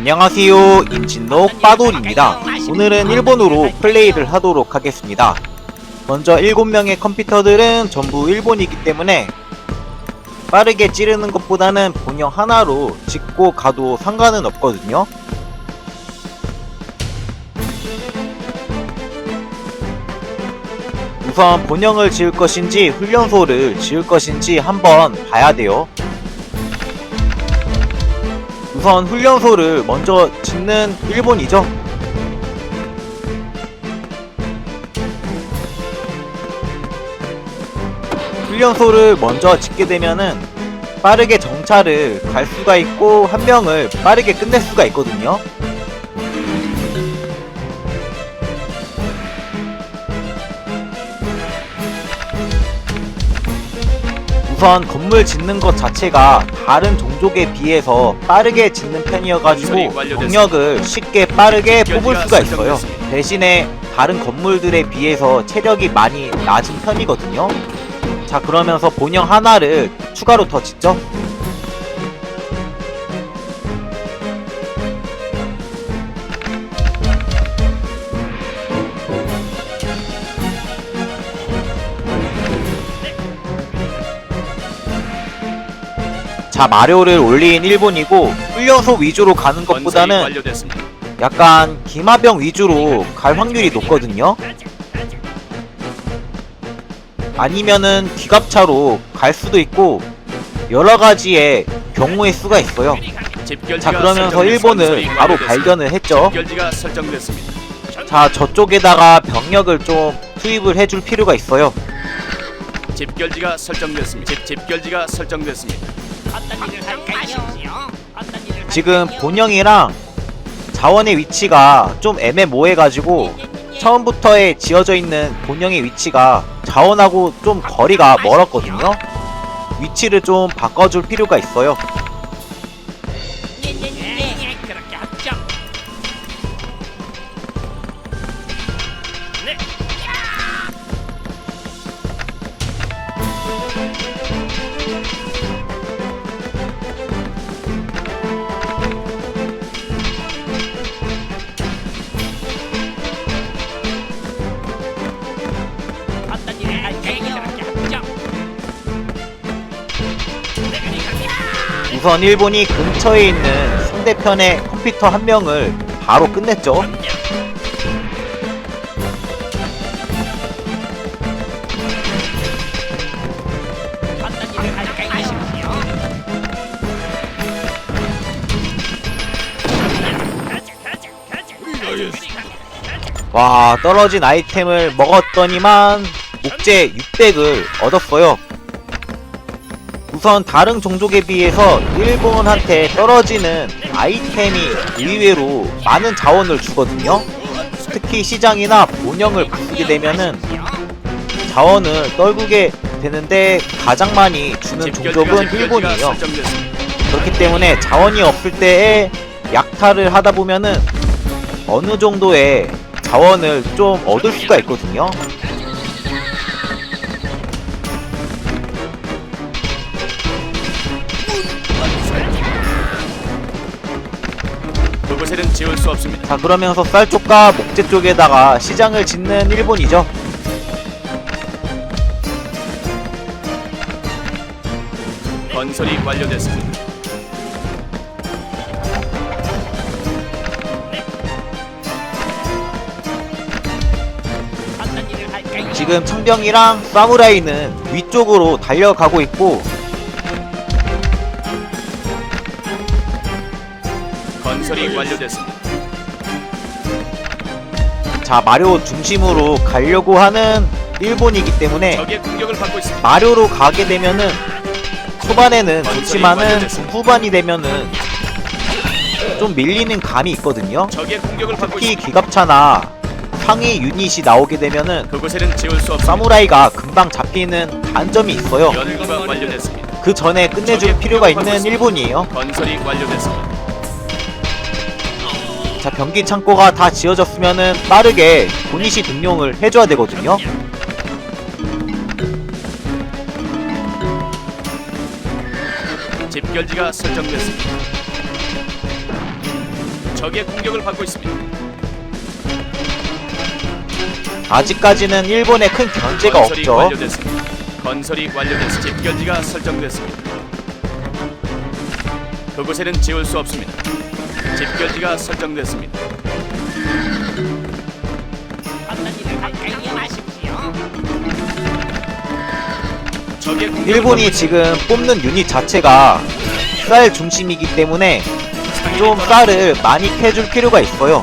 안녕하세요. 임진록 빠돌입니다. 오늘은 일본으로 플레이를 하도록 하겠습니다. 먼저 7명의 컴퓨터들은 전부 일본이기 때문에 빠르게 찌르는 것보다는 본영 하나로 짓고 가도 상관은 없거든요. 우선 본영을 지을 것인지 훈련소를 지을 것인지 한번 봐야 돼요 우선 훈련소를 먼저 짓는 일본이죠. 훈련소를 먼저 짓게 되면은 빠르게 정찰을 갈 수가 있고 한 명을 빠르게 끝낼 수가 있거든요. 우선 건물 짓는 것 자체가 다른 종족에 비해서 빠르게 짓는 편이어가지고 병력을 쉽게 빠르게 뽑을 수가 있어요. 대신에 다른 건물들에 비해서 체력이 많이 낮은 편이거든요. 자 그러면서 본영 하나를 추가로 더 짓죠. 자 마료를 올린 일본이고 훈련소 위주로 가는 것보다는. 약간 기마병 위주로 갈 확률이 높거든요. 아니면은 기갑차로 갈 수도 있고 여러 가지의 경우의 수가 있어요. 자 그러면서 건설이 바로. 발견을 했죠. 자 저쪽에다가 병력을 좀 투입을 해줄 필요가 있어요. 집결지가 설정됐습니다. 집 집결지가 설정됐습니다. 어떤 일을 할까요? 어떤 일을 지금 할까요? 본영이랑 자원의 위치가 좀 애매모호해가지고 처음부터에 지어져 있는 본영의 위치가 자원하고 좀 거리가 멀었거든요. 위치를 좀 바꿔줄 필요가 있어요. 우선 일본이 근처에 있는 상대편의 컴퓨터 한 명을 바로 끝냈죠. 와 떨어진 아이템을 먹었더니만 목재 600을 얻었어요. 우선 다른 종족에 비해서 일본한테 떨어지는 아이템이 의외로 많은 자원을 주거든요. 특히 시장이나 본영을 부수게 되면은 자원을 떨구게 되는데 가장 많이 주는 종족은 일본이에요. 그렇기 때문에 자원이 없을 때에 약탈을 하다 보면은 어느 정도의 자원을 좀 얻을 수가 있거든요. 지울 수 없습니다. 자 그러면서 쌀 쪽과 목재 쪽에다가 시장을 짓는 일본이죠. 건설이 완료됐습니다. 지금 청병이랑 사무라이는 위쪽으로 달려가고 있고 건설이 완료됐습니다. 자 마료 중심으로 가려고 하는 일본이기 때문에 적의 공격을 받고 있습니다. 마료로 가게 되면은 초반에는 좋지만은 후반이 되면은 좀 밀리는 감이 있거든요. 적의 공격을 받고 특히 있습니다. 기갑차나 상위 유닛이 나오게 되면은 그곳에는 지울 수 없습니다. 사무라이가 금방 잡히는 단점이 있어요. 연구가 완료됐습니다. 그 전에 끝내줄 필요가 있는 일본이에요. 건설이 완료됐습니다. 자 변기 창고가 다 지어졌으면은 빠르게 보니시 등용을 해줘야 되거든요. 집결지가 설정됐습니다. 적의 공격을 받고 있습니다. 아직까지는 일본에 큰 견제가 건설이 없죠. 완료됐습니다. 건설이 완료돼서 집결지가 설정됐습니다. 그곳에는 지울 수 없습니다. 집결지가 설정됐습니다. 어떤 일을 할까요? 마십시오. 적의 공격을 일본이 지금 뽑는 유닛 자체가 쌀 중심이기 때문에. 좀 쌀을 많이 캐줄 필요가 있어요.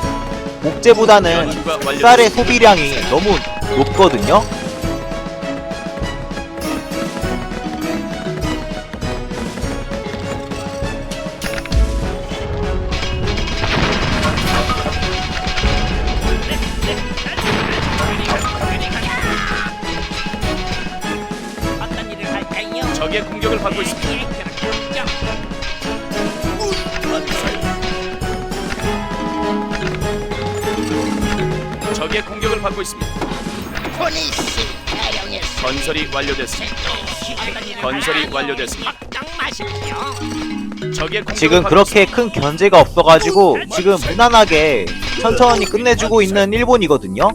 목재보다는 쌀의 소비량이 너무 높거든요. 건설이 완료됐습니다. 건설이? 완료됐습니다. 적의 공격을 지금 받고 그렇게. 큰 견제가 없어가지고 지금 무난하게 천천히 끝내주고 있는 일본이거든요.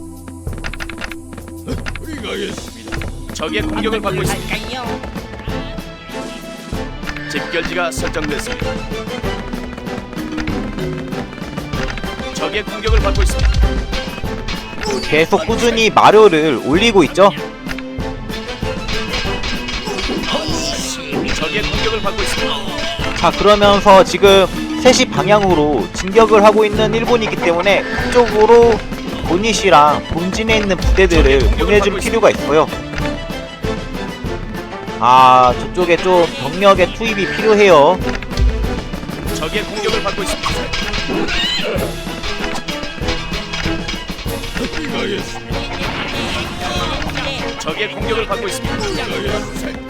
적의 공격을 받고 있습니다. 집결지가 설정됐습니다. 적의 공격을 받고 있습니다. 계속 꾸준히 마료를 올리고 있죠. 적의 공격을 받고 있습니다. 자 그러면서 지금 3시 방향으로 진격을 하고 있는 일본이기 때문에 그쪽으로 보닛이랑 본진에 있는 부대들을 보내줄 필요가 있어요. 아 저쪽에 좀 병력의 투입이 필요해요. 적의 공격을 받고 있습니다. 적의 공격을 받고 있습니다.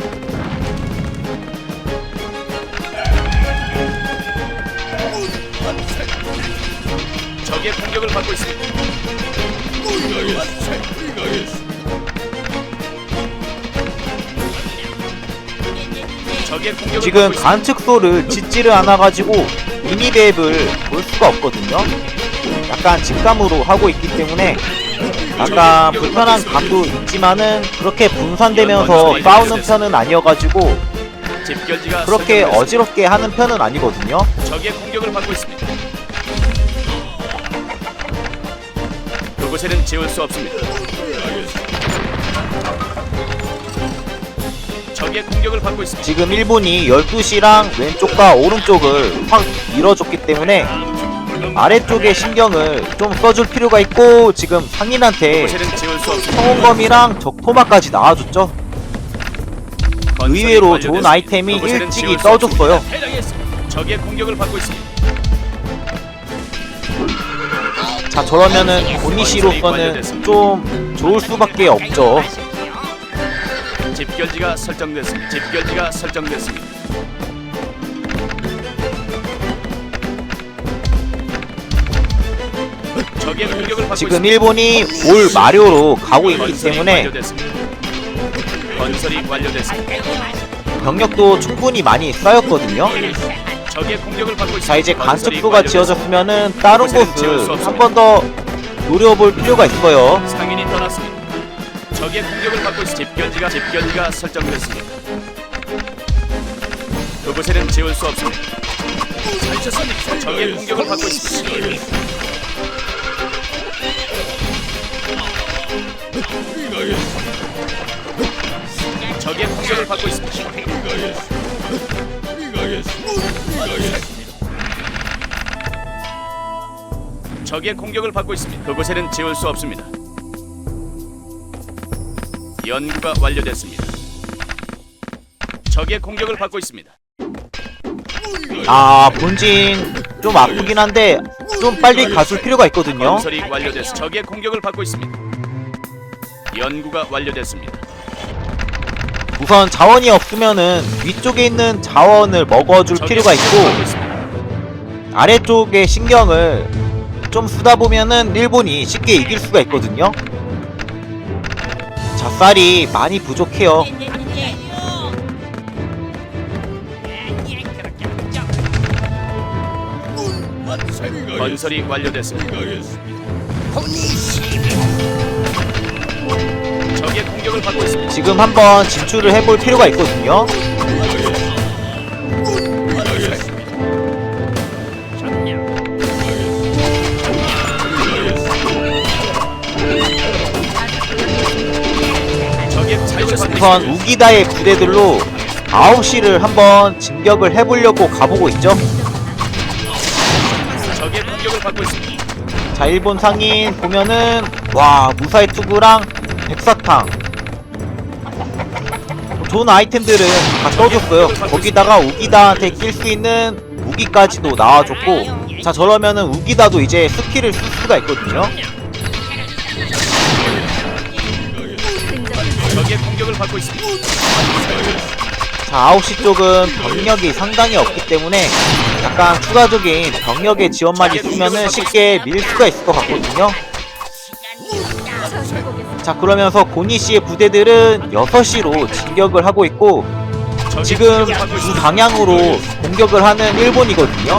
적의 공격을 받고 있습니다. 적의 공격을 지금 받고 있습니다. 관측소를 짓지를 않아가지고 미니맵을 볼 수가 없거든요. 약간 직감으로 하고 있기 때문에 약간 불편한 감도 있지만은 그렇게 분산되면서 싸우는 편은 아니어가지고 집결지가 그렇게 설정됐습니다. 어지럽게 하는 편은 아니거든요. 적의 공격을 받고 있습니다. 그곳에는 지울 수 없습니다. 적의 공격을 받고 있습니다. 지금 일본이 12시랑 왼쪽과 오른쪽을 확 밀어줬기 때문에 아래쪽에 신경을 좀 써줄 필요가 있고 지금 상인한테 그곳에는 지울 수 없습니다. 성원검이랑 적토마까지 나와줬죠. 의외로. 좋은 아이템이 일찍이 떠줬어요. 적의 공격을 받고 있습니다. 자 저러면은 고니시로서는 좀 좋을 수밖에 없죠. 집결지가 설정됐습니다. 집결지가 설정됐습니다. 적의 공격을 받고 지금 있습니다. 일본이 올 마료로 가고 있기 건설이 때문에 완료됐습니다. 건설이 완료됐습니다. 병력도 충분히 많이 쌓였거든요. 적의 공격을 받고. 자 이제 완료됐습니다. 지어졌으면은 다른 곳을. 한 번 더 노려볼 필요가 있어요. 상인이 떠났습니다. 적의 공격을 받고 있습니다. 집결지가 집결지가 설정됐습니다. 그곳에는 지울 수 없습니다. 살쳤습니다. 적의 공격을 받고 있습니다. 적의 공격을 받고 있습니다. 적의 공격을 받고 있습니다. 그곳에는 지울 수 없습니다. 연구가 완료됐습니다. 적의 공격을 받고 있습니다. 아 본진 좀 아프긴 한데 좀 빨리 가줄 필요가 있거든요. 건설이 완료돼서 적의 공격을 받고 있습니다. 연구가 완료됐습니다. 우선 자원이 없으면은 위쪽에 있는 자원을 먹어줄 적의 필요가 공격을 있고 있습니다. 아래쪽에 신경을 좀 쓰다 보면은 일본이 쉽게 이길 수가 있거든요. 자쌀이 많이 부족해요. 건설이 완료됐습니다. 적의 공격을 받고 있습니다. 지금 한번 진출을 해볼 필요가 있거든요. 있습니다. 우기다의 부대들로 9시를 한번 진격을 해보려고 가보고 있죠. 적의 공격을 받고 있습니다. 자 일본 상인 보면은 와 무사히 투구랑 백사탕 좋은 아이템들은 다 떠줬어요 거기다가 우기다한테 낄 수 있는 무기까지도 나와줬고 자 저러면은 우기다도 이제 스킬을 쓸 수가 있거든요 적의 공격을 받고 있습니다. 자 9시 쪽은 병력이 상당히 없기 때문에 약간 추가적인 병력의 지원만 있으면은 쉽게 밀 수가 있을 것 같거든요 자 그러면서 고니 씨의 부대들은 6시로 진격을 하고 있고 지금 이. 방향으로 공격을 하는 일본이거든요.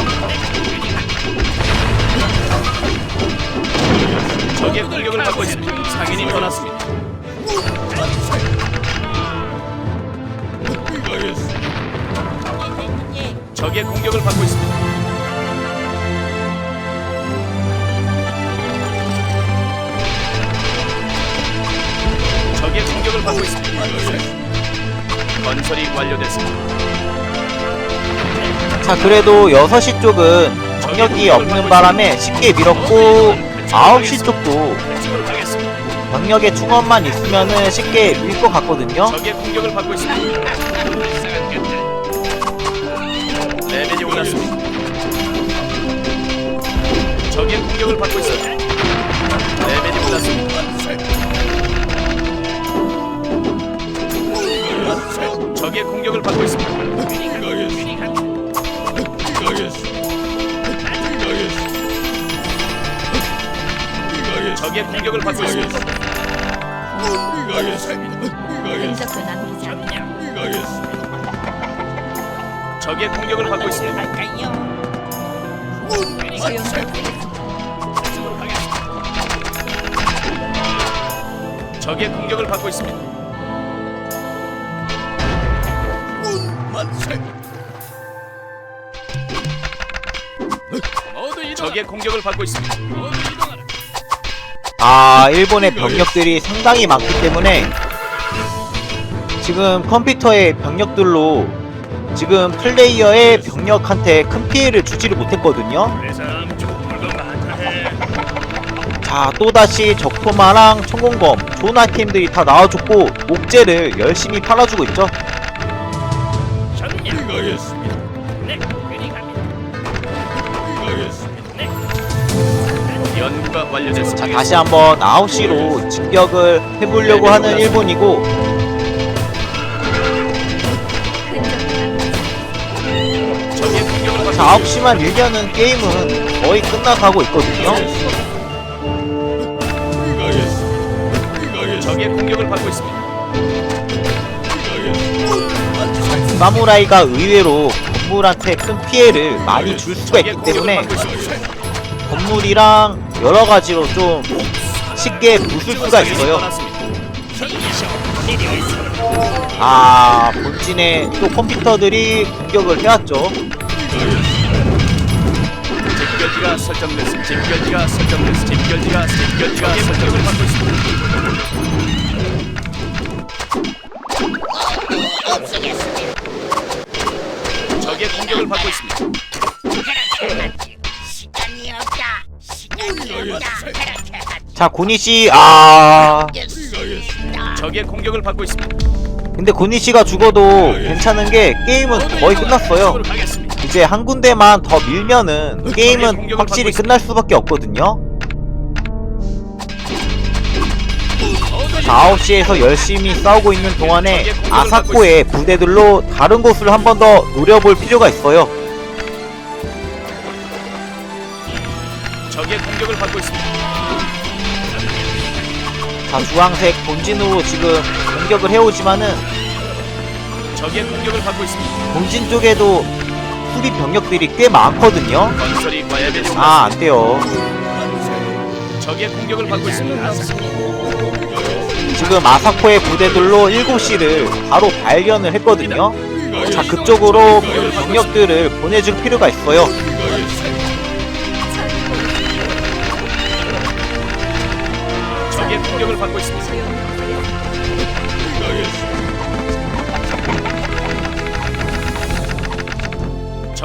적의 공격을 받고 있습니다. 상인이 떠났습니다. 적의 공격을 받고 있습니다. 적의 공격을 받고 있습니다. 건설이 완료됐습니다. 자, 그래도 6시 쪽은 병력이 없는 바람에 쉽게 밀었고 9시 쪽도. 병력의 충원만 있으면은 쉽게 밀 것 같거든요. 적의 공격을 받고 있습니다. 올랐습니다. 적의 공격을 받고 있습니다. 레벨이 올랐습니다. 적의 공격을 받고 있습니다. 적의 공격을 받고 있습니다. 흔적도 남기지 않냐 적의 공격을 받고 있습니다. 갈까요? 적의 공격을 받고 있습니다. 적의 공격을 받고 있습니다. 아, 일본의 병력들이 상당히 많기 때문에 지금 컴퓨터의 병력들로 지금 플레이어의 병력한테 큰 피해를 주지를 못했거든요. 자 또다시 적토마랑 청공검 좋은 아이템들이 다 나와줬고 목재를 열심히 팔아주고 있죠 자. 다시 한번 9시로 진격을 해보려고 하는 일본이고 9시만 밀면은 게임은 거의 끝나가고 있거든요 적의 공격을 받고 있습니다. 사무라이가 의외로 건물한테 큰 피해를 많이 줄 수가 있기 때문에. 건물이랑 여러 가지로 좀 쉽게 부술 수가 있어요. 아 본진에 또 컴퓨터들이 공격을 해왔죠 집결지가 설정됐습니다. 집결지가 설정됐습니다. 집결지가 집결지가 있습니다. 적의 공격을 받고 있습니다. 시간이 없다 시간이 없다 자 고니 씨 아 하겠습니다 적의 공격을 받고 있습니다. 근데 고니 씨가 죽어도 괜찮은 게 게임은 거의 끝났어요 이제 한 군데만 더 밀면은 게임은 확실히 끝날 수밖에 없거든요 자 9시에서 열심히 싸우고 있는 동안에 아사코의 부대들로 다른 곳을 한 번 더 노려볼 필요가 있어요 적의 공격을 받고 있습니다. 자 주황색 본진으로 지금 공격을 해오지만은 적의 공격을 받고 있습니다. 본진 쪽에도 수비 병력들이 꽤 많거든요. 건설이 완료됐습니다. 아, 안 돼요. 적의 공격을 받고 있습니다. 지금 아사코의 부대들로 7시를 바로 발견을 했거든요. 자, 그쪽으로 병력들을 보내줄 필요가 있어요. 적의 공격을 받고 있습니다.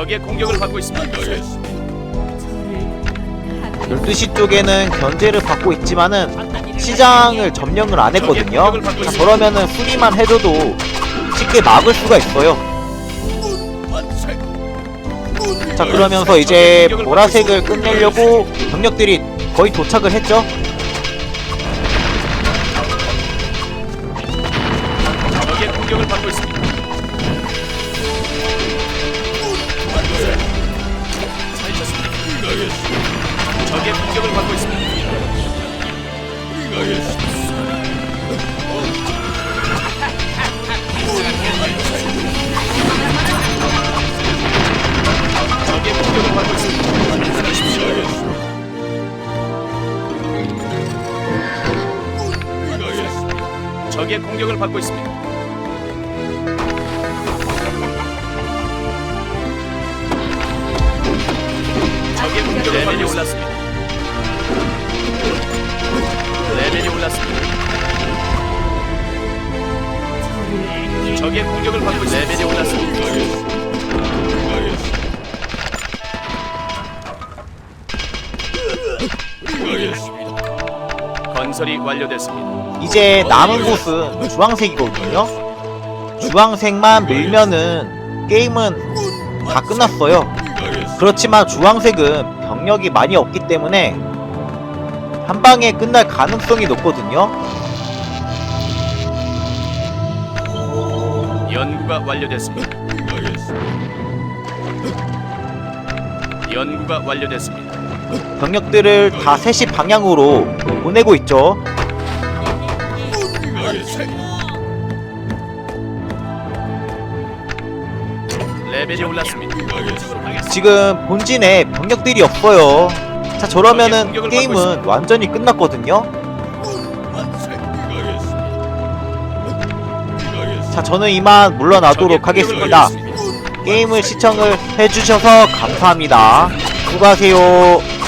적의 공격을 받고 있습니다. 12시 쪽에는 견제를 받고 있지만은 시장을 점령을 안 했거든요. 자, 그러면은 수리만 해줘도 쉽게 막을 수가 있어요. 자, 그러면서 이제 보라색을 끝내려고 병력들이 거의 도착을 했죠. 적의 공격을 받고 있습니다. 적의 공격을 받고 있습니다. 적의 공격을 받고 있습니다. 적의 공격을 받고 있습니다. 레벨이 올랐습니다. 건설이 완료됐습니다. 이제 남은 곳은 주황색이거든요. 주황색만 밀면은 게임은 다 끝났어요. 그렇지만 주황색은 병력이 많이 없기 때문에 한 방에 끝날 가능성이 높거든요. 연구가 완료됐습니다. 연구가 완료됐습니다. 병력들을 다 3시 방향으로 보내고 있죠. 레벨이 올랐습니다. 지금 본진에 병력들이 없어요. 자, 저러면은 게임은 완전히 끝났거든요. 자, 저는 이만 물러나도록 하겠습니다. 게임을 시청을 해주셔서 감사합니다. 수고하세요.